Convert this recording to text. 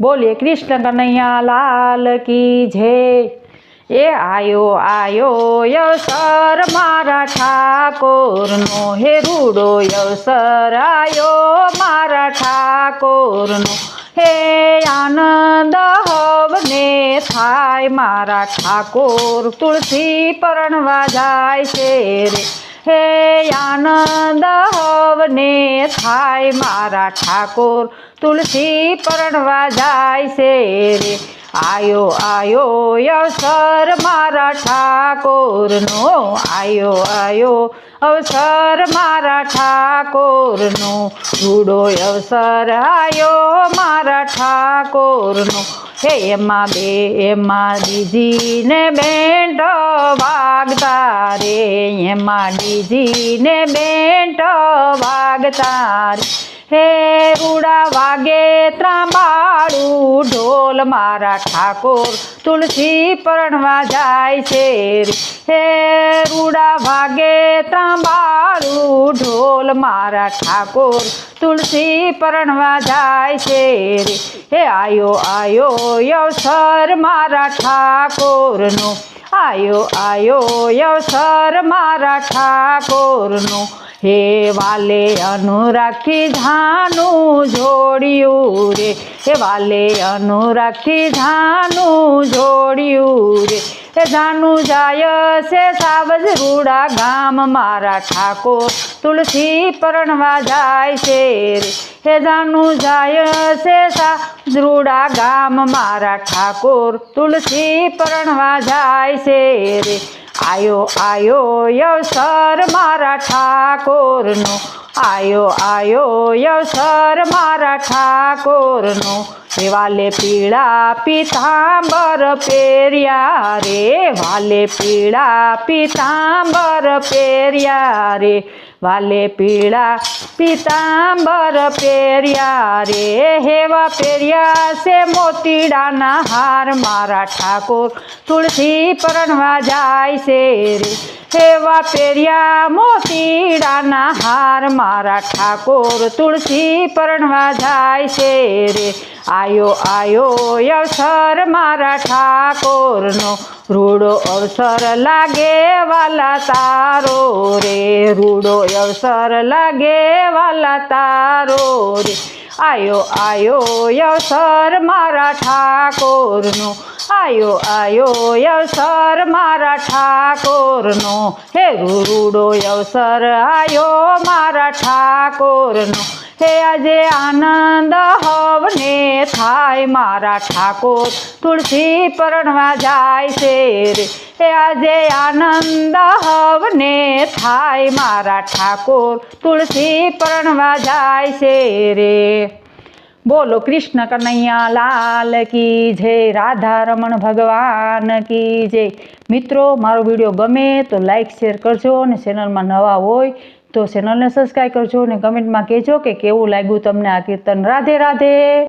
બોલીએ, કૃષ્ણ કનૈયા લાલ કી જય. એ આયો આયો યવસર મારા ઠાકોરનો, હે રૂડો યવસર આયો મારા ઠાકોરનો, હે આનંદ હવને થાય મારા ઠાકોર, તુલસી પરણવા જાય છે રે. હે આનંદ, હવને થાય મારા ઠાકોર. તુલસી પરણવા જાય છે રે. આયો આયો, અવસર મારા ઠાકોરનો. આયો આયો, અવસર મારા ઠાકોરનો. રૂડો અવસર આયો મારા ઠાકોરનો. હે એમાં બે એમાં દીજીને બેન્ટ વાગતા રે. એમાં દીજીને બેન્ટ વાગતા રે. હે રૂડા વાગે ત્રાંબાળું, ઢોલ મારા ઠાકોર, તુલસી પરણવા જાય છે હે રૂડા વાગે ત્રાંબાળું ઢોલ મારા ઠાકોર, તુલસી પરણવા જાય છે રે. હે આયો આયો અવસર મારા ઠાકોરનો. આયો આયો અવસર મારા ઠાકોરનો. હે વાલે અનુરાખી ધાનું જોડ્યું રે. હે વાલે અનુરાખી ધાનું જોડ્યું રે. એ જાનું જાય છે સાવજ રૂડા ગામ, મારા ઠાકોર તુલસી પરણવા જાય છે હે જાનું જાય છે સાવજરૂડા ગામ, મારા ઠાકોર તુલસી પરણવા જાય છે રે. આયો આયો યવસર મારા ઠાકોરનો. આયો આયો યવસર મારા ઠાકોરનો. વાલે પીળા પિતાંબર પહેર્યા રે. વાલે પીળા પિતાંબર પહેર્યા રે. વાલે પીળા પિતાંબર પહેર્યા રે, હેવા પહેર્યા છે મોતીડાના હાર. મારા ઠાકોર તુલસી પરણવા જાય છે રે, હેવા પહેર્યા મોતીડાના હાર. મારા ઠાકોર તુલસી પરણવા જાય છે રે. આયો આયો, અવસર મારા ઠાકોરનો. રૂડો અવસર લાગે વાલા તારો રે. રૂડો અવસર લાગે વાલા તારો રે. આયો આયો અવસર મારા ઠાકોરનો. આયો આયો અવસર મારા ઠાકોરનો. હે રૂડો અવસર આયો મારા ઠાકોરનો. હે આજે આનંદ હવને થાય મારા ઠાકોર. તુલસી પરણવા જાય છે રે. હે આજે આનંદ હવને થાય મારા ઠાકોર. તુલસી પરણવા જાય છે રે. બોલો કૃષ્ણ કનૈયા લાલ કી જય, રાધા રમણ ભગવાન કી જય. મિત્રો, મારો વીડિયો ગમે તો લાઈક શેર કરજો અને ચેનલમાં નવા હોય તો ચેનલને સબસ્ક્રાઈબ કરજો અને કમેન્ટમાં કહેજો કે કેવું લાગ્યું તમને આ કીર્તન. રાધે રાધે.